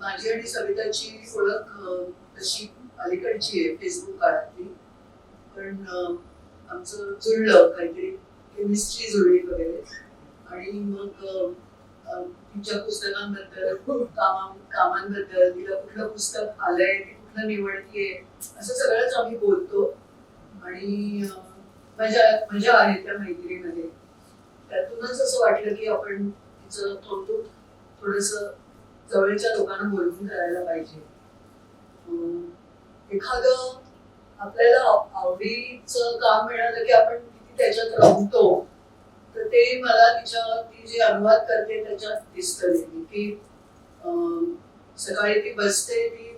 माझी आणि सविताची ओळख तशी अलीकडची आहे फेसबुक काळातली. पण आमचं जुळलं काहीतरी केमिस्ट्री जुळली वगैरे. आणि मग तिच्या पुस्तकांबद्दल कामा कामांबद्दल तिला कुठलं पुस्तक आलंय ती कुठलं निवडतीये असं सगळंच आम्ही बोलतो. आणि मजा मजा आहे त्या मैत्रीमध्ये त्यातूनच असं वाटलं की आपण तिचं कौतुक थोडस जवळच्या लोकांना बोलवून करायला पाहिजे. एखादं आपल्याला आव- आवडीचं काम मिळालं की आपण किती त्याच्यात रमतो तर ते मला तिच्या ती जे अनुवाद करते त्याच्यात दिसतं की सकाळी ती बसते ती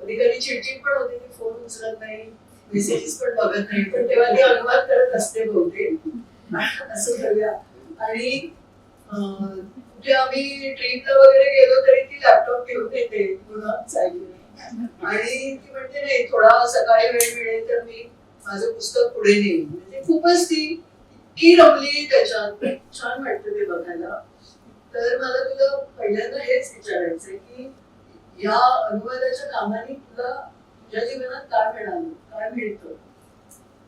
कधी कधी चिडचिड पण होते ती फोन उचलत नाही मेसेजेस पण बघत नाही पण तेव्हा ती अनुवाद करत असते बहुतेक. असं करूया. आणि म्हणजे आम्ही ट्रेनला वगैरे गेलो तरी ती लॅपटॉप घेऊन येते आणि ती म्हणते नाही थोडा सकाळी वेळ मिळेल तर मी माझं पुस्तक पुढे नेईन. म्हणजे खूपच ती इतकी रमली त्याच्यात. छान वाटतं ते बघायला. तर मला तुला पहिल्यांदा हेच विचारायचंय की या अनुवादाच्या कामाने तुला तुझ्या जीवनात काय मिळालं? काय मिळतं?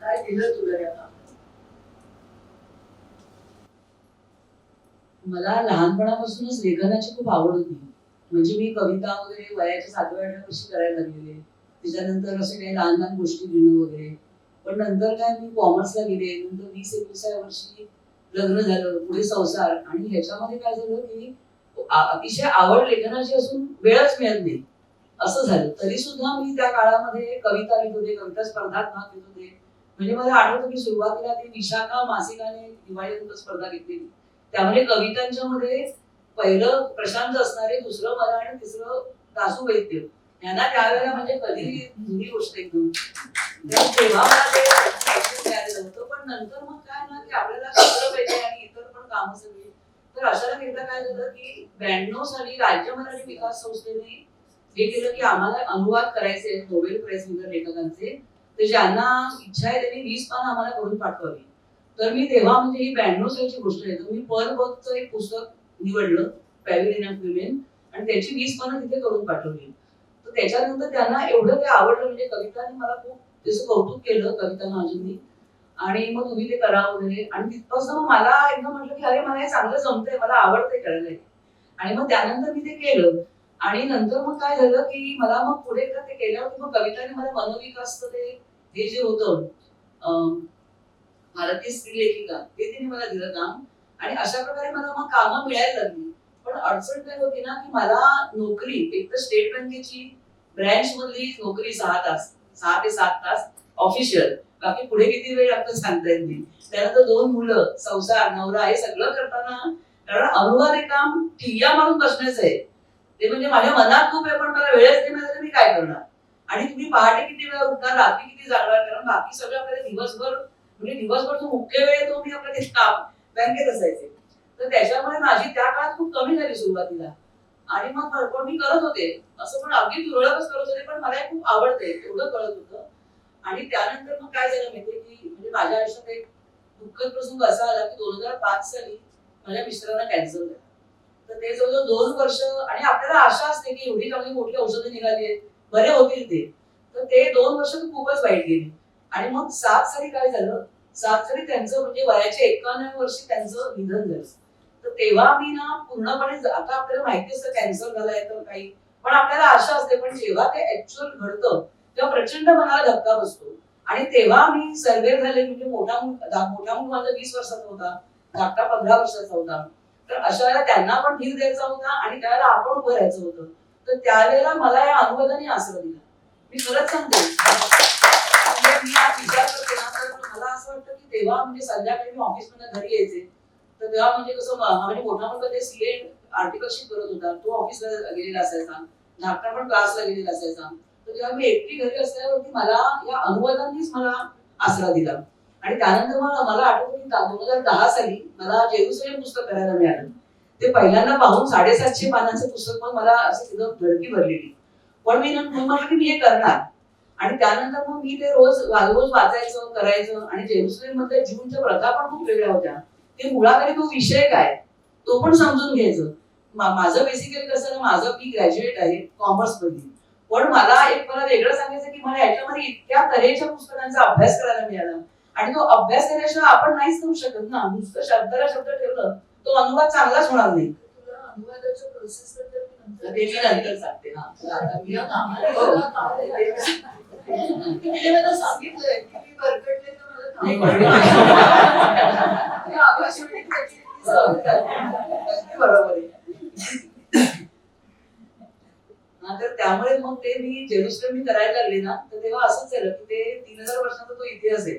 काय दिलं तुला या कामात मला लहानपणापासूनच लेखनाची खूप आवड होती. म्हणजे मी कविता वगैरे वयाच्या सातव्या आठव्या वर्षी करायला लागलेले. त्याच्यानंतर असे काही लहान लहान गोष्टी लिहिणं वगैरे. पण नंतर काय मी कॉमर्सला गेले नंतर वीस एकविसाव्या वर्षी लग्न झालं पुढे संसार. आणि ह्याच्यामध्ये काय झालं की अतिशय आवड लेखनाची असून वेळच मिळत नाही. असं झालं. तरी सुद्धा मी त्या काळामध्ये कविता लिहित होते कविता स्पर्धात भाग घेत होते. म्हणजे मला आठवतं की सुरुवातीला ते विशाखा मासिकाने दिवाळी स्पर्धा घेतलेली. त्यामुळे कवितांच्या मध्ये पहिलं प्रशांत असणारे दुसरं मला आणि तिसरं दासू वैद्य. यांना त्यावेळेला म्हणजे कधी जुनी गोष्ट एकदम. तेव्हा मला ते होतं पण नंतर मग काय ना की आपल्याला शिकलं पाहिजे आणि इतर पण कामं सगळी. तर अशाला एकदा काय झालं की ब्याण्णव साली राज्य मराठी विकास संस्थेने हे केलं की आम्हाला अनुवाद करायचे नोबेल प्राईज विनर लेखकांचे. तर ज्यांना इच्छा आहे त्यांनी वीस पानं आम्हाला करून पाठवावी. तर मी तेव्हा म्हणजे ही ब्याण्णव सालची गोष्ट आहे. तर मी पर बकचं एक पुस्तक निवडलं पॅव्हिलियन ऑफ विमेन आणि त्याची वीस पानं तिथे करून पाठवली. तर त्याच्यानंतर त्यांना एवढं ते आवडलं म्हणजे कविताने मला खूप त्याचं कौतुक केलं कविता महाजननी आणि मग तुम्ही ते करा वगैरे. आणि तिथपासून मग मला एकदम म्हटलं की अरे मला हे चांगलं जमतंय मला आवडतंय करायला. आणि मग त्यानंतर मी ते केलं. आणि नंतर मग काय झालं की मला मग पुढे एकदा ते केल्यावर मग कविताने मला मनोविकासचं ते हे जे होतं अं, भारतीय स्त्री लेखिका ते तिने मला दिलं काम. आणि अशा प्रकारे मला मग कामं मिळायला लागली. पण अडचण काय होती ना की मला नोकरी एक तर स्टेट बँकेची ब्रँच मधली नोकरी सहा तास सहा ते सात तास ऑफिशियल बाकी पुढे किती वेळ लागतो सांगता येत नाही. त्यानंतर दोन मुलं संसार नवरा हे सगळं करताना कारण अनुवाद हे काम ठिय्या मारून बसण्याचं आहे. ते म्हणजे माझ्या मनात खूप आहे पण मला वेळच नाही मिळाला मी काय करणार? आणि तुम्ही पहाटे किती वेळा उठणार रात्री किती जाणार कारण बाकी सगळं आपल्याला दिवसभर म्हणजे दिवसभर जो मुख्य वेळ तो मी आपला ते काम बँकेत असायचे. तर त्याच्यामुळे माझी त्या काळात खूप कमी झाली सुरुवातीला. आणि मग भरपूर मी करत होते. असं पण अगदी तुरळकच करत होते पण मला खूप आवडते एवढं कळत होतं. आणि त्यानंतर मग काय झालं माहितीये की म्हणजे माझ्या आयुष्यात एक दुःखद प्रसंग असा आला की दोन हजार पाच साली माझ्या मिस्टरांना कॅन्सर झाला. तर ते जवळजवळ दोन वर्ष आणि आपल्याला आशा असते की एवढी चांगली मोठी औषधं निघाली आहेत बरे होतील ते. तर ते दोन वर्ष खूपच वाईट गेली. आणि मग सात साली काय झालं सात साली त्यांचं म्हणजे वयाच्या एकावन्न वर्षी त्यांचं निधन झालं. तर तेव्हा मी ना पूर्णपणे आता आपल्याला माहिती असतं कॅन्सर झालाय तर काही पण आपल्याला आशा असते पण जेव्हा ते ऍक्च्युअल घडतं तेव्हा प्रचंड मनाला धक्का बसतो. आणि तेव्हा मी सर्वे झाले म्हणजे मोठा मुल मोठा मुल माझा वीस वर्षाचा होता धाकटा पंधरा वर्षाचा होता. तर अशा वेळेला त्यांना पण धीर द्यायचा होता आणि त्यावेळेला आपण उभं राहायचं होतं. तर त्यावेळेला मला या अनुवादाने आसरा दिला. मी खरंच सांगते मी आज विचार करते ना तर मला असं वाटतं की तेव्हा म्हणजे संध्याकाळी मी ऑफिस ऑफिसमधून घरी यायचे. तर तेव्हा म्हणजे कसं म- म्हणजे मोठा मुलगा ते सीए आर्टिकलशिप करत होता. तो ऑफिसला गेलेला असायचा. धाकटा पण क्लासला गेलेला असायचा. तर तेव्हा मी एकटी घरी असल्यावरती मला या अनुवादांनीच मला आसरा दिला. आणि त्यानंतर मला मला आठवतं की दोन हजार दहा साली मला जेरुसलेम पुस्तक करायला मिळालं. ते पहिल्यांदा पाहून साडेसातशे पानांचं पुस्तक मग मला असं तिथं धडकी भरलेली. पण मी म्हटलं की मी हे करणार. आणि त्यानंतर मग मी ते रोज रोज वाचायचं करायचं आणि जेरुसलेम मधल्या जूनच्या प्रथा पण खूप वेगळ्या होत्या. ते मुळात तो विषय काय? तो पण समजून घ्यायचं. माझं बेसिकली कसं ना माझं मी ग्रॅज्युएट आहे कॉमर्समध्ये पण मला एक मला वेगळं सांगायचं की मला याच्यामध्ये इतक्या तऱ्हेच्या पुस्तकांचा अभ्यास करायला मिळाला. आणि तो अभ्यास केल्याशिवाय आपण नाहीच करू शकत ना. नुसतं शब्दाला शब्द ठेवलं तो अनुवाद चांगलाच होणार नाही. अनुवादाच्या प्रोसेस बद्दल मी तर नंतर ते मी नंतर सांगते. हा. तर मला सांगितलंय की मी भरकटले तर मला नाही, बरोबर आहे तर त्यामुळे मग ते मी जेरुसलेम मी करायला लागले ना तर तेव्हा असंच झालं की ते तीन हजार वर्षाचा तो इतिहास आहे.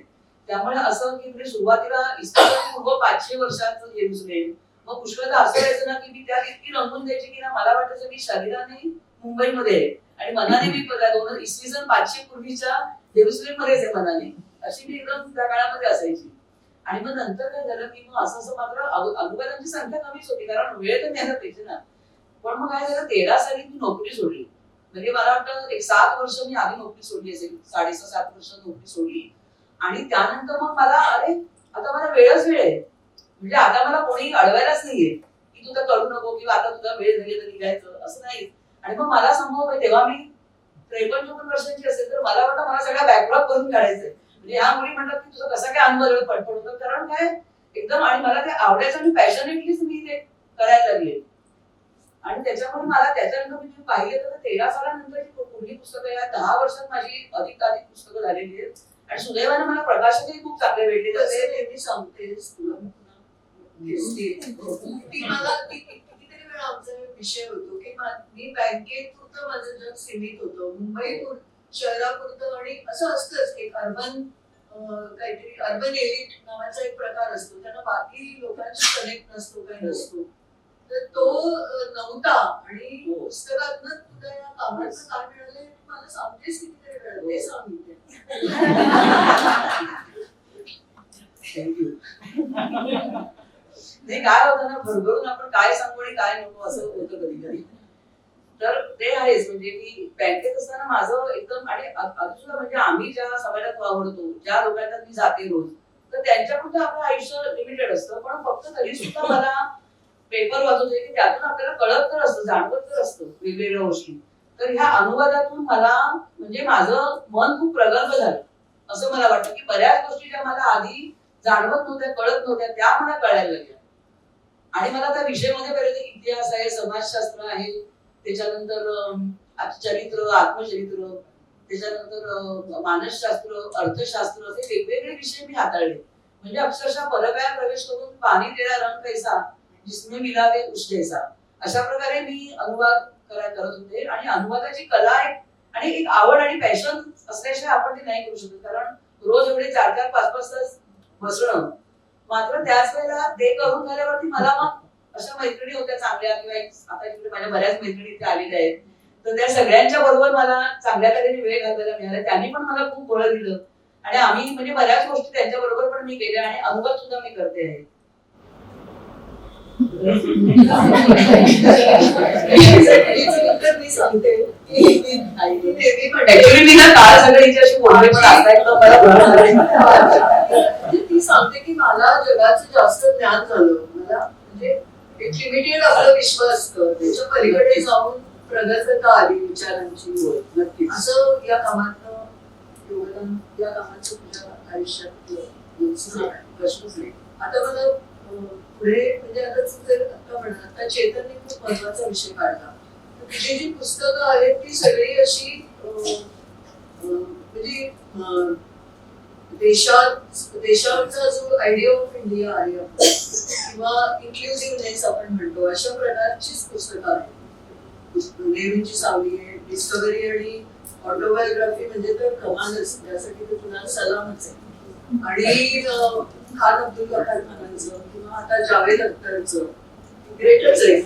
त्यामुळे असं की म्हणजे सुरुवातीला इसवी पूर्व पाचशे वर्षाचं जेरुसलेम मग पुष्कळदा असं व्हायचं ना की मी त्यात इतकी रंगून द्यायची की ना मला वाटायचं की शरीराने मुंबईमध्ये आहे. आणि मनाने मी बघा दोन इसवी सन पाचशे पूर्वीच्या जेरुसलेम मध्येच आहे मनाने. अशी मी एकदम त्या काळामध्ये असायची. आणि मग नंतर काय झालं की मग असं असं मात्र अनुवादांची संख्या कमीच होती कारण वेळ तर नाही पाहिजे ना. पण मग काय झालं तेरा साली मी नोकरी सोडली. म्हणजे मला वाटतं एक सात वर्ष मी आधी नोकरी सोडली असेल. साडेसहा सात वर्ष नोकरी सोडली. आणि त्यानंतर मग मला अरे आता मला वेळच वेळ आहे. म्हणजे आता मला कोणी अडवायलाच नाहीये. की तू तर करू नको किंवा आता तुझा वेळ झाली तर निघायचं असं नाही. आणि मग मला संभव आहे तेव्हा मी त्रेपन्न चोपन्न वर्षांची असेल तर मला वाटतं मला सगळा बॅकलॉग करून काढायचंय. म्हणजे ह्या मुली म्हणतात की तुझं कसं काय अनुभव पडपड होतं कारण काय? एकदम आणि मला ते आवडायचं आणि पॅशनेटलीच मी ते करायला लागले. आणि त्याच्यामुळे मला त्याच्यानंतर मी पाहिले तर तेरा सालानंतरची पुढली पुस्तकं या दहा वर्षात माझी अधिकाधिक पुस्तकं झालेली आहेत. आणि सुदैवानं मला प्रकाशनही खूप चांगले भेटले. तसे तसे नेहमी सांगतेस तुला? ती मला ती कितीतरी वेळा आमचा विषय होतो. मा- मी बँकेत पुरतं माझं जग सीमित होतं. मुंबई पुर- शहरापुरतं आणि असं असतंच एक अर्बन काहीतरी अर्बन एलिट नावाचा एक प्रकार असतो. त्यांना बाकी लोकांशी कनेक्ट नसतो काही नसतो. तर तो नव्हता. आणि हो. पुस्तकातनं तुला या कामाचं काय मिळालं हे तू मला सांगतेस कितीतरी वेळा ते हो. सांगितलं काय होतं ना भरभरून आपण काय सांगू आणि काय नको असं होतं कधी कधी. तर ते आहेच म्हणजे की बँकेत असताना माझं एकदम आणि अजून सुद्धा म्हणजे आम्ही ज्या समाजात वावरतो ज्या लोकांना मी जाते रोज तर त्यांच्यापुरतं आपलं आयुष्य लिमिटेड असतं. पण फक्त तरी सुद्धा मला पेपर वाचवते की त्यातून आपल्याला कळत तर असतं जाणवत तर असतं वेगवेगळ्या गोष्टी. तर ह्या अनुवादातून मला म्हणजे माझं मन खूप प्रगल्भ झालं. असं मला वाटतं की बऱ्याच गोष्टी ज्या मला आधी जाणवत नव्हत्या कळत नव्हत्या त्या मला कळायला लागल्या. आणि मला त्या विषयामध्ये पहिले ते इतिहास आहे समाजशास्त्र आहे त्याच्यानंतर चरित्र आत्मचरित्र त्याच्यानंतर मानसशास्त्र अर्थशास्त्र असे वेगवेगळे विषय मी हाताळले. म्हणजे अक्षरशः परगाया प्रवेश करून पाणी तेरा रंग कैसा जिसमें मिलावे उस जैसा. अशा प्रकारे मी अनुवाद कराय करत होते. आणि अनुवादाची कला आहे आणि एक आवड आणि पॅशन असल्याशिवाय आपण ते नाही करू शकत. कारण रोज एवढे चार चार पाच पाच तास बसणं मात्र त्याच वेळेला ते करून झाल्यावरती मला मग अशा मैत्रिणी होत्या चांगल्या किंवा आता इकडे माझ्या बऱ्याच मैत्रिणी इथे आलेल्या आहेत. तर त्या सगळ्यांच्या बरोबर मला चांगल्या तऱ्हेने वेळ घालवायला मिळाला. त्यांनी पण मला खूप बळ दिलं. आणि आम्ही म्हणजे बऱ्याच गोष्टी त्यांच्या बरोबर पण मी केल्या आणि अनुभव सुद्धा मी करते आहे. मी सांगते पण ती सांगते की मला जगाचं जास्त ज्ञान झालं. मला म्हणजे एक लिमिटेड आपलं विश्व असतं. त्याच्या पलीकडे जाऊन प्रगतता आली विचारांची होय, नक्कीच. असं या कामातनं योगदान या कामाचं तुझ्या आयुष्यात. प्रश्नच नाही आता मला पुढे म्हणजे आता जर आता म्हणा आता चेतनने खूप महत्त्वाचा विषय काढला. तुझी जी पुस्तकं आहेत ती सगळी अशी म्हणजे देशात देशाचा जो आयडिया ऑफ इंडिया आहे आपला, किंवा इन्क्लुझिव्हनेस आपण म्हणतो. अशा प्रकारचीच पुस्तकं आहेत. नेहमीची सावली आहे डिस्कवरी आणि ऑटोबायोग्राफी म्हणजे तर कमालच त्यासाठी तर तुला सलामच आहे. आणि खान अब्दुल गफार खानांचं किंवा आता जावेद अख्तरचं ग्रेटच आहे.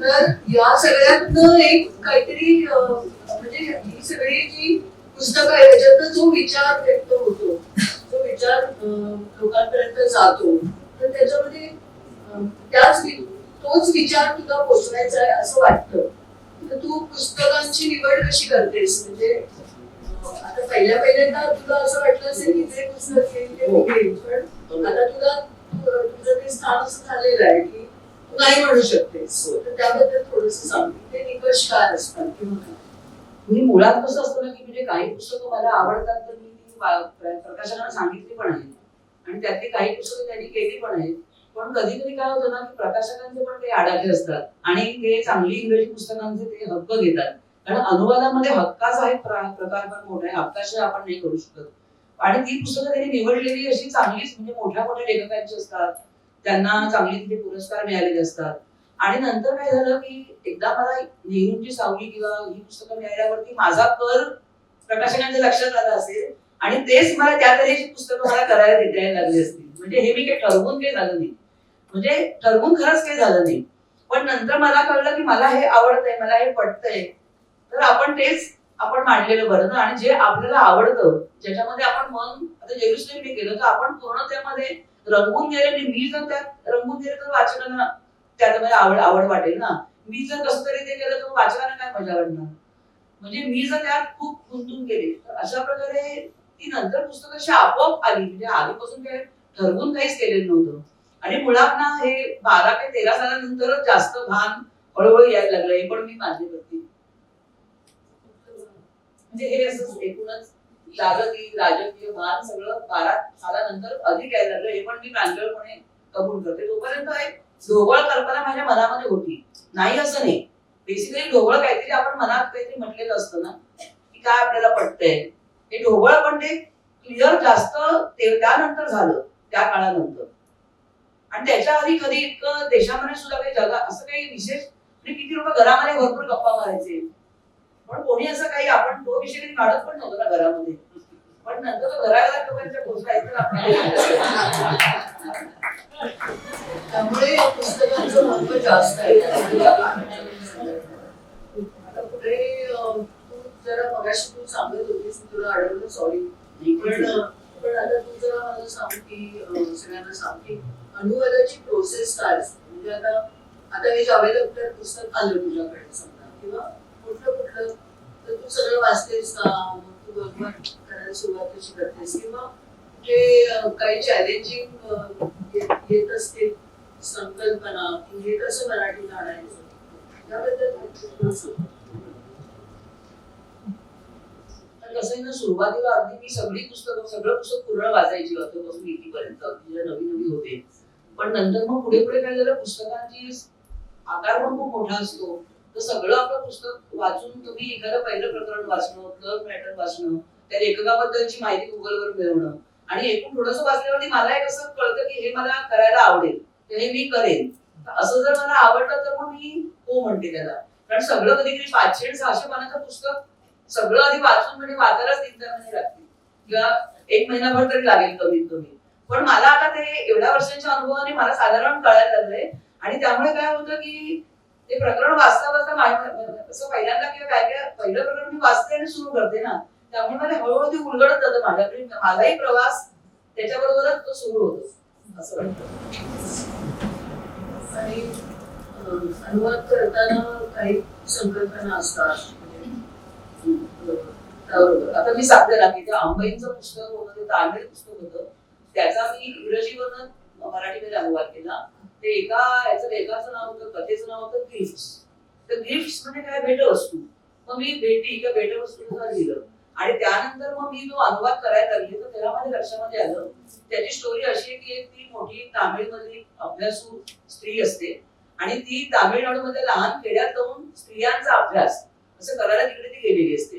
तर या सगळ्यातनं एक काहीतरी म्हणजे ही सगळी जी पुस्तकं आहे त्याच्यातनं जो विचार व्यक्त होतो जो विचार लोकांपर्यंत जातो तर त्याच्यामध्ये त्याच तोच विचार तुला पोचवायचा आहे असं वाटतं. तर तू पुस्तकांची निवड कशी करतेस? म्हणजे आता पहिल्या पहिल्यांदा तुला असं वाटलं असेल की जे पुस्तक ते घेईन पण आता तुला तुझं ते स्थान असं झालेलं आहे की तू नाही म्हणू शकतेस. तर त्याबद्दल थोडस सांग. ते निकष काय असतात किंवा? मी मुळात कसं असतं ना की म्हणजे काही पुस्तकं मला आवडतात तर मी प्रकाशकांना सांगितली पण आहेत आणि त्यातली काही पुस्तकं त्यांनी केली पण आहेत. पण कधी कधी काय होतं ना की प्रकाशकांचे पण काही आडाखे असतात आणि ते चांगली इंग्रजी पुस्तकांचे ते हक्क घेतात. कारण अनुवादामध्ये हक्काचा एक प्रकार पण मोठा आहे हक्काशिवाय आपण नाही करू शकत. आणि ती पुस्तकं त्यांनी निवडलेली अशी चांगलीच म्हणजे मोठ्या मोठ्या लेखकांची असतात. त्यांना चांगले तिथे पुरस्कार मिळालेले असतात. आणि नंतर काय झालं की एकदा मला नेहरूंची सावली किंवा ही पुस्तकं मिळाल्यावरती माझा कर प्रकाशकांच्या लक्षात आला असेल आणि तेच मला त्या तऱ्हेची पुस्तकं मला करायला द्यायला लागली असतील. म्हणजे हे मी काही ठरवून काही झालं नाही. म्हणजे ठरवून खरंच काही झालं नाही. पण नंतर मला कळलं की मला हे आवडतंय मला हे पटतंय. तर आपण तेच आपण मांडलेलं बरं. ना आणि जे आपल्याला आवडतं ज्याच्यामध्ये आपण मन आता जेरुसलेम मी केलं तर आपण पूर्ण त्यामध्ये रंगून गेले. आणि मी जर त्यात रंगून गेले तर वाचकांना त्यात मला आवड आवड वाटेल ना. मी जर कसं तरी ते केलं तर वाचकांना काय मजा वाटणार? म्हणजे मी जर त्यात खूप गुंतून गेले तर अशा प्रकारे ती नंतर पुस्तक अशी आपोआप आली. म्हणजे आधीपासून काही ठरवून काहीच केलेलं नव्हतं. आणि मुळात ना हे बारा ते तेरा सालानंतरच जास्त भान हळूहळू यायला लागलं हे पण मी मान्य करते. म्हणजे हे असं एकूणच जागतिक राजकीय भान सगळं बारा सालानंतर अधिक यायला लागलं हे पण मी प्रांजळपणे कबूल करते. तोपर्यंत एक ढोबळ कल्पना माझ्या मनामध्ये होती. नाही असं नाही. बेसिकली ढोबळ काहीतरी आपण मनात काहीतरी म्हटलेलं असतं ना की काय आपल्याला पटतंय. हे ढोबळ पण ते क्लिअर जास्त ते त्यानंतर झालं त्या काळानंतर. आणि त्याच्या आधी कधी इतकं देशामध्ये सुद्धा काही जगा असं काही विशेष म्हणजे किती लोक घरामध्ये भरपूर गप्पा मारायचे. पण कोणी असं काही आपण तो विषय कधी काढत पण नव्हतं ना घरामध्ये. पण नंतर तो घराघरात लोकांच्या पोचला त्यामुळे या पुस्तकांचं महत्त्व जास्त आहे. आता पुढे तू जरा मगाशी तू सांगत होतीस तुला अडवलं सॉरी पण पण आता तू जरा मला सांग की सगळ्यांना सांग की अनुवादाची प्रोसेस काय असते? म्हणजे आता आता हे जावेद अख्तर पुस्तक आलं तुझ्याकडे समजा किंवा कुठलं कुठलं? तर तू सगळं वाचतेस का? मग तू बरोबर करायला सुरुवात कशी करतेस? किंवा जे काही चॅलेंजिंग येत असतील संकल्पना की हे कसं मराठीत आणायचं याबद्दल तर कसं आहे ना सुरुवातीला अगदी मी सगळी पुस्तकं सगळं पुस्तक पूर्ण वाचायची बसून इथपर्यंत. अगदी जेव्हा नवी नवी होते. पण नंतर मग पुढे पुढे काय झालं? पुस्तकांची आकार पण खूप मोठा असतो. तर सगळं आपलं पुस्तक वाचून तुम्ही एखादं पहिलं प्रकरण वाचणं प्लग मॅटर वाचणं त्या लेखकाबद्दलची माहिती गुगलवर मिळवणं. आणि एकूण थोडंसं वाचल्यावरती मला एक असं कळतं की हे मला करायला आवडेल तर हे मी करेन. असं जर मला आवडलं तर मग मी हो म्हणते त्याला. कारण सगळं कधी कधी पाचशे सहाशे पानाचं पुस्तक सगळं आधी वाचून म्हणजे वाचायलाच तीन चार महिने लागतील. किंवा एक महिनाभर तरी लागेल कमीत कमी. पण मला आता ते एवढ्या वर्षांच्या अनुभवाने मला साधारण कळायला लागलंय. आणि त्यामुळे काय होतं की ते प्रकरण वाचता वाचता असं पहिल्यांदा किंवा काय काय पहिलं प्रकरण मी वाचते आणि सुरू करते ना. त्यामुळे मला हळूहळू ते उलगडत जातं माझ्याकडे. माझाही प्रवास त्याच्याबरोबरच तो सुरू होतो. असं वाटतं. आणि अनुवाद करताना काही संकल्पना असतात? आता मी सांगते ना की त्या अंबाईंचं पुस्तक होतं ते तामिळ पुस्तक होतं. त्याचा मी इंग्रजीवरनं मराठीमध्ये अनुवाद केला. ते एका याचं लेखाचं नाव होतं कथेचं नाव होतं गिफ्ट तर गिफ्ट म्हणजे काय? भेटवस्तू. मग मी भेटी किंवा वस्तू लिहिलं. आणि त्यानंतर मग मी जो अनुवाद करायला लागले. तर त्याला माझ्या लक्षामध्ये आलं. त्याची स्टोरी अशी आहे की एक ती मोठी तामिळमधली अभ्यासू स्त्री असते. आणि ती तामिळनाडूमध्ये लहान खेड्यात जाऊन स्त्रियांचा अभ्यास असं करायला तिकडे ती गेलेली असते.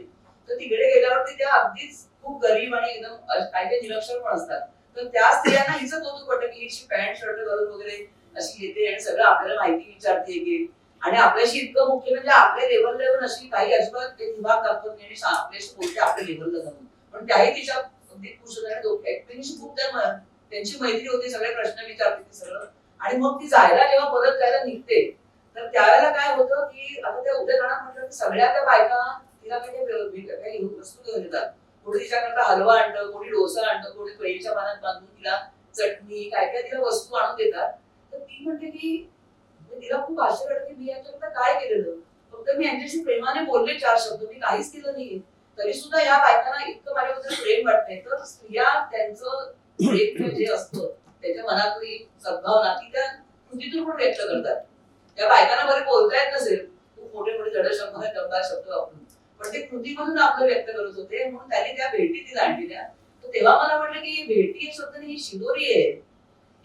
तर तिकडे गेल्यावरती त्या अगदीच खूप गरीब आणि एकदम काही काही निरक्षर पण असतात. तर त्या स्त्रियांना हिचं कौतुक वाटतं की हिची पॅन्ट शर्ट घालून वगैरे अशी येते आणि सगळं आपल्याला माहिती विचारते की आणि आपल्याशी इतकं मुख्य म्हणजे आपल्या लेवलला येऊन अशी काही अजिबात ते विभाग दाखवत नाही आणि आपल्याशी बोलते आपल्या लेवलला जाऊन पण त्याही तिच्या अगदी खुश होत्या खूप त्या त्यांची मैत्री होती सगळे प्रश्न विचारते ते सगळं. आणि मग ती जायला जेव्हा परत जायला निघते तर त्यावेळेला काय होतं की आता त्या उद्या गाणं म्हटलं की सगळ्या त्या बायका तिला काही काही वस्तू घेऊन येतात कोणी तिच्याकरता हलवा आणतं कोणी डोसा आणतं कोणी कैरीच्या पानात बांधून तिला चटणी काय काय तिला वस्तू आणून देतात. तर ती म्हणते की तिला खूप आश्चर्य वाटते. की मी यांच्याकरता काय केलेलं? फक्त मी यांच्याशी प्रेमाने बोलले चार शब्द. मी काहीच केलं नाही तरी सुद्धा या बायकांना इतकं माझ्याबद्दल प्रेम वाटतंय. तर स्त्रिया त्यांचं जे असतं त्याच्या मनातली सद्भावना ती त्या कृतीतून पण व्यक्त करतात. त्या बायकांना बरे बोलता येत नसेल. खूप मोठे मोठे जड शब्द शब्द वापरून. पण ते कृतीमधून आपलं व्यक्त करत होते म्हणून त्याने त्या भेटी ती आणलेल्या तेव्हा मला वाटलं की भेटी शब्द ही शिदोरी आहे.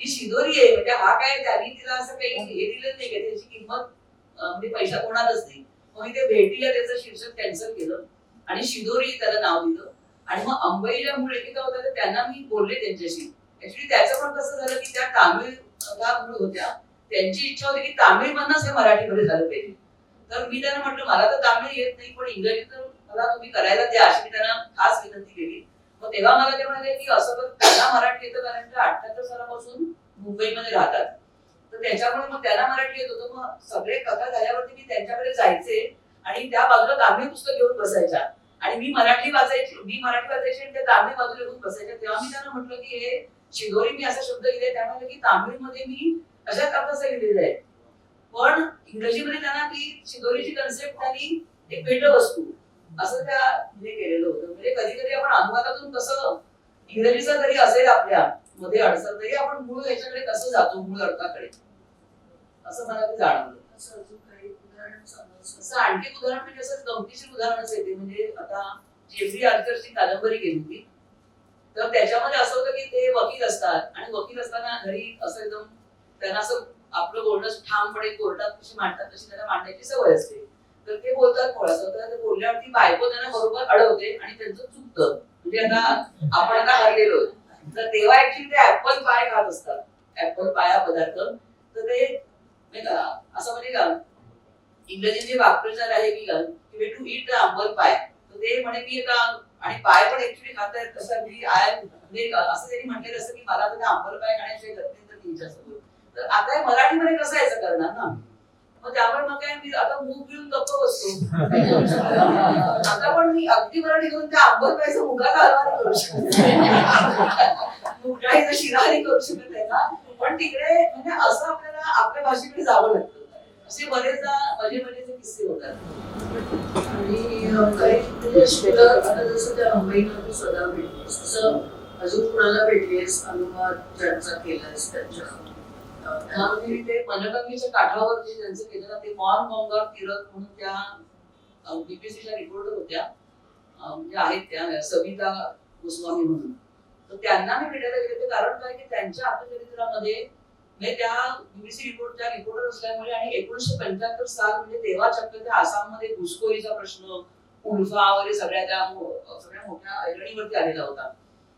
ही शिदोरी आहे म्हणजे हा काय त्यांनी तिला असं काही हे दिलं नाही का त्याची किंमत म्हणजे पैशात होणारच नाही. मग ते भेटीला त्याचं शीर्षक कॅन्सल केलं आणि शिदोरी त्याला नाव दिलं. आणि मग अंबईला मुळे मूळ लेखिका होत्या तर त्यांना मी बोलले त्यांच्याशी. ऍक्च्युली त्याचं पण कसं झालं की त्या तामिळ मूळ होत्या. त्यांची इच्छा होती की तामिळ मधनच हे मराठीमध्ये झालं पाहिजे. तर मी त्यांना म्हटलं मला तर तामिळ येत नाही पण इंग्रजी तर मला तुम्ही करायला द्या अशी मी त्यांना खास विनंती केली. मग तेव्हा मला ते म्हणाले की असं तर त्यांना मराठी येतं कारण ते अठ्याहत्तर सालापासून मुंबईमध्ये राहतात. तर त्याच्यामुळे मग त्यांना मराठी येत होतं. मग सगळे कथा झाल्यावरती मी त्यांच्याकडे जायचे आणि त्या बाजूला तामिळ पुस्तक घेऊन बसायच्या. आणि मी मराठी वाचायची मी मराठी वाचायची आणि त्या तामिळ बाजूला घेऊन बसायच्या. तेव्हा मी त्यांना म्हटलं की हे शिदोरी मी असा शब्द लिहिले त्यामुळे की तामिळमध्ये मी अशा कथा लिहिलेलं आहे. पण इंग्रजीमध्ये त्यांना ती शिदोरीची कन्सेप्ट त्यांनी एक भेट वस्तू असं त्या हे केलेलं होतं. म्हणजे कधी कधी आपण अनुवादातून कसं इंग्रजीचा जरी असेल आपल्या मध्ये अडचण तरी आपण मूळ याच्याकडे कसं जातो मूळ अर्थाकडे? असं मला ते जाणवलं. असं अजून काही उदाहरण असं आणखी उदाहरण म्हणजे असं गमतीशीर उदाहरणच येते म्हणजे आता जेफ्री आर्चरची कादंबरी केली होती. तर त्याच्यामध्ये असं होतं की ते वकील असतात. आणि वकील असताना घरी असं एकदम त्यांना असं आपलं बोलणं ठामपणे कोर्टात कशी मांडतात तशी त्यांना मांडण्याची सवय असते. तर ते बोलतात कोणाचं तर बोलल्यावरती बायको त्यांना बरोबर अडवते आणि त्यांचं चुकतं. म्हणजे आता आपण आता हरलेलो तर तेव्हा ऍक्च्युली ते ऍपल पाय खात असतात. ऍपल पाया पदार्थ. तर ते नाही का असं म्हणजे का इंग्रजीचे वाक्प्रचार आहे की way to eat the humble pie तर ते म्हणे मी आता आणि पाय पण ऍक्च्युली खात आहेत तसं मी आय म्हणजे असं त्यांनी म्हटलेलं असतं की मला तर अंबल पाय खाण्याशिवाय अत्यंत तर असतो तर आता हे मराठीमध्ये कसं यायचं करणार ना? मग त्यामुळे मग काय मी आता मूग घेऊन गप्प बसतो. आता पण मी अगदी मराठी घेऊन त्या अंबल पायचा मुगाचा हलवा करू शकते. मुगडाळीचा शिरा नाही करू शकत नाही ना पण तिकडे म्हणजे असं आपल्याला आपल्या भाषेकडे जावं लागतं. असे बरेचदा मजे मजेचे किस्से होतात. आणि काही म्हणजे आता जसं त्या अंबाईला तू सदा भेटलीस तसं अजून कुणाला भेटलीस? अनुवाद ज्यांचा केलास त्यांच्या? अं, ते मनगंगेच्या काठावर जे त्यांचं केलं ना ते मॉन गंगा तीरथ म्हणून त्या बीबीसीच्या रिपोर्टर होत्या. म्हणजे आहेत त्या सविता गोस्वामी म्हणून. तर त्यांना मी भेटायला गेले होते कारण काय की त्यांच्या आत्मचरित्रामध्ये म्हणजे त्या बीबीसी रिपोर्टच्या रिपोर्टर असल्यामुळे आणि एकोणीसशे पंच्याहत्तर साल म्हणजे तेव्हा चक्क त्या आसाममध्ये घुसखोरीचा प्रश्न उल्फा वगैरे सगळ्या त्या सगळ्या मोठ्या ऐरणीवरती आलेला होता.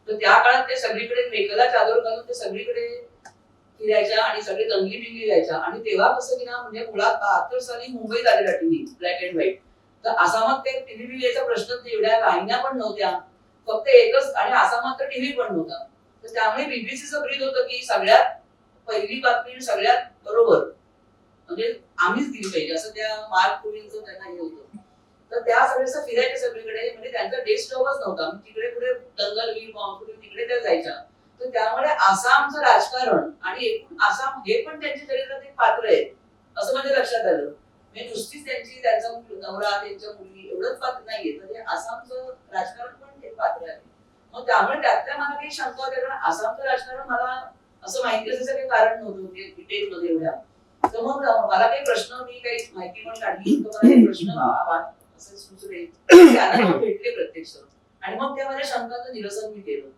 तर त्या काळात ते सगळीकडे मेकला चादर घालून ते सगळीकडे फिरायच्या आणि सगळे दंगली बिंगली जायच्या आणि तेव्हा कसं की ना म्हणजे मुळात बहात्तर साली मुंबईत आलेला टीव्ही ब्लॅक अँड व्हाईट तर आसामात ते टीव्ही बिव्ही यायचा प्रश्नच एवढ्या वाहिन्या पण नव्हत्या. फक्त एकच आणि आसामात तर टीव्ही पण नव्हता. तर त्यामुळे बीबीसीचं ब्रीद होतं की सगळ्यात पहिली बातमी सगळ्यात बरोबर म्हणजे आम्हीच दिली पाहिजे. असं त्या मार्क कोविंदचं त्यांना हे होतं. तर त्या सगळ्याचं फिरायच्या सगळीकडे म्हणजे त्यांचा डेस्क स्टॉपच नव्हता तिकडे पुढे दंगल वीर बॉम्ब तिकडे त्या जायच्या. तर त्यामुळे आसामचं राजकारण आणि एकूण आसाम हे पण त्यांच्या चरित्रात एक पात्र आहे. असं माझ्या लक्षात आलं. म्हणजे नुसतीच त्यांची त्यांचा नवरा त्यांच्या मुली एवढंच पात्र नाहीये. तर ते आसामचं राजकारण पण एक पात्र आहे. मग त्यामुळे त्यातल्या मला काही शंका होत्या. कारण आसामचं राजकारण मला असं माहिती असायचं काही कारण नव्हतं ते डिटेल मध्ये एवढ्या. तर मग मला काही प्रश्न मी काही माहिती पण काढली तर मला काही प्रश्न असे सुचले. भेटले प्रत्यक्ष. आणि मग त्या माझ्या शंकाचं निरसन मी केलं.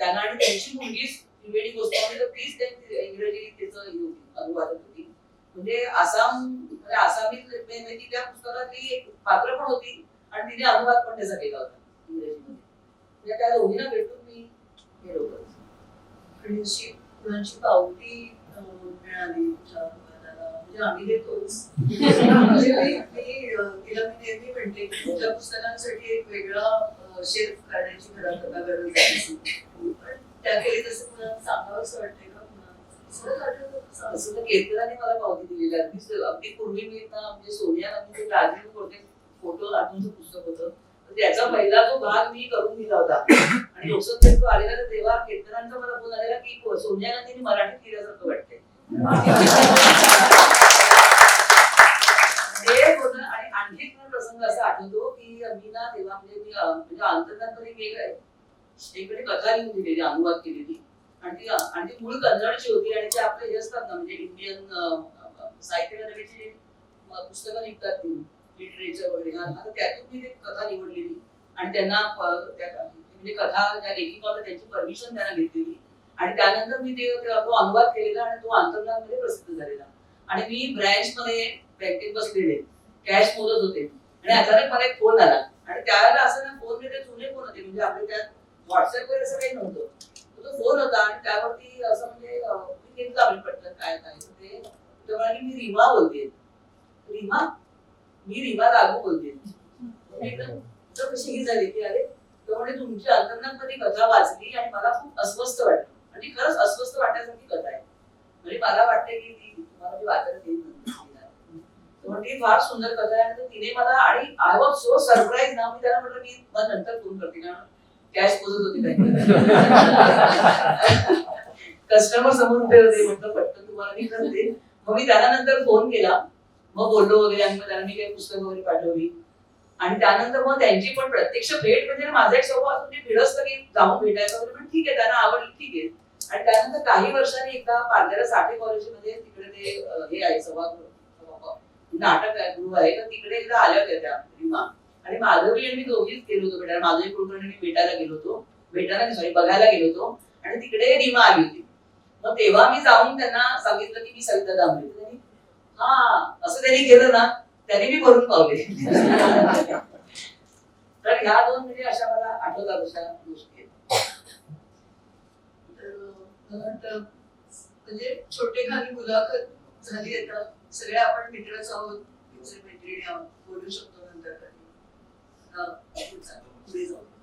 त्यांना आणि त्यांची मुलगी त्रिवेणी गोस्वामी तर तीच त्यांची इंग्रजी त्याचं होती अनुवादक होती. म्हणजे आसाम म्हणजे आसामी त्या पुस्तकातली एक पात्र पण होती आणि तिने अनुवाद पण त्याचा केला होता इंग्रजीमध्ये. म्हणजे त्या दोघींना भेटून मी गेलो होतं आणि कुणाची पावती मिळाली म्हणजे आम्ही देतोच म्हणजे मी तिला मी नेहमी म्हणते की पुस्तकांसाठी एक वेगळा शेल्फ करण्याची मला गरज पण त्या तसं सांगावं असं वाटतंय का? असं तर मला पावती दिलेली अगदीच अगदी पूर्वी मी म्हणजे सोनिया गांधीचे राजीव कोटे फोटो आठवूनचं पुस्तक होतं त्याचा पहिला तो भाग मी करून दिला होता. आणि तो आलेला तर तेव्हा केतकरांचा मला फोन आलेला की सोनिया गांधींनी मराठीत केल्यासारखं वाटतंय ते होतं आणि आणखी एक मला प्रसंग असा आठवतो की मी ना तेव्हा म्हणजे मी अं, म्हणजे वेगळं आहे. इकडे कथा लिहून दिलेली अनुवाद केलेली. आणि ती आणि ती मूळ कन्नडची होती आणि ते आपले हे असतात ना म्हणजे इंडियन साहित्य अकादमीची पुस्तकं निघतात ती लिटरेचर वगैरे. आता त्यातून मी ते कथा निवडलेली. आणि त्यांना त्या म्हणजे कथा ज्या लेखिका त्यांची परमिशन त्यांना घेतलेली. आणि त्यानंतर मी ते तो अनुवाद केलेला आणि तो आंतरनाथमध्ये प्रसिद्ध झालेला. आणि मी ब्रँच मध्ये बँकेत बसलेले. कॅश मोजत होते. आणि अचानक मला एक फोन आला. आणि त्यावेळेला असं ना फोन ते जुने फोन होते. म्हणजे आपले त्यात व्हॉट्सअप वगैरे असं काही नव्हतं. तो फोन होता आणि त्यावरती असं म्हणजे मी घेतलं आम्ही पटकन काय काय. ते तेव्हा मी रीमा बोलते. रीमा? मी रीमा लागू बोलते. तर कशी ही झाली की अरे तर म्हणजे तुमची कधी कथा वाचली आणि मला खूप अस्वस्थ वाटलं. आणि खरंच अस्वस्थ वाटण्यासारखी कथा आहे. म्हणजे मला वाटते की ती तुम्हाला मी वाचायला देईन ती फार सुंदर कथा आहे आणि तिने मला आणि आय वॉज सो सरप्राईज ना मी त्याला म्हटलं मी मग नंतर फोन करते कारण कॅश पोचत होती कस्टमर समोर उभे होते म्हटलं पटकन तुम्हाला मी करते. मग मी त्याला नंतर फोन केला. मग बोललो वगैरे आणि मग त्याला मी काही पुस्तक वगैरे पाठवली. आणि त्यानंतर मग त्यांची पण प्रत्यक्ष भेट म्हणजे माझा एक स्वभाव असं म्हणजे भिडस्त की जाऊन भेटायचं वगैरे पण ठीक आहे त्यांना आवडली ठीक आहे. आणि त्यानंतर काही वर्षांनी एकदा पार्लर साठे कॉलेजमध्ये तिकडे ते हे आहे सभागृह. नाटक आहे गृह आहे. तर तिकडे एकदा आल्या होत्या त्या आणि माधवी आणि मी दोघीच गेलो होतो भेटायला. माधवी कुलकर्णी भेटायला गेलो होतो. भेटायला सॉरी बघायला गेलो होतो. आणि तिकडे रीमा आली होती. मग तेव्हा मी जाऊन त्यांना सांगितलं की मी सविता दामले. त्यांनी, हा असं त्यांनी केलं ना त्यांनी मी भरून पावले. तर ह्या दोन म्हणजे अशा मला आठवतात अशा गोष्टी. म्हणजे छोटे खाली मुलाखत झाली आता सगळे आपण मित्रच आहोत. तुमचे मैत्रिणी आहोत. बोलू शकतो नंतर कधी. पुढे जाऊ.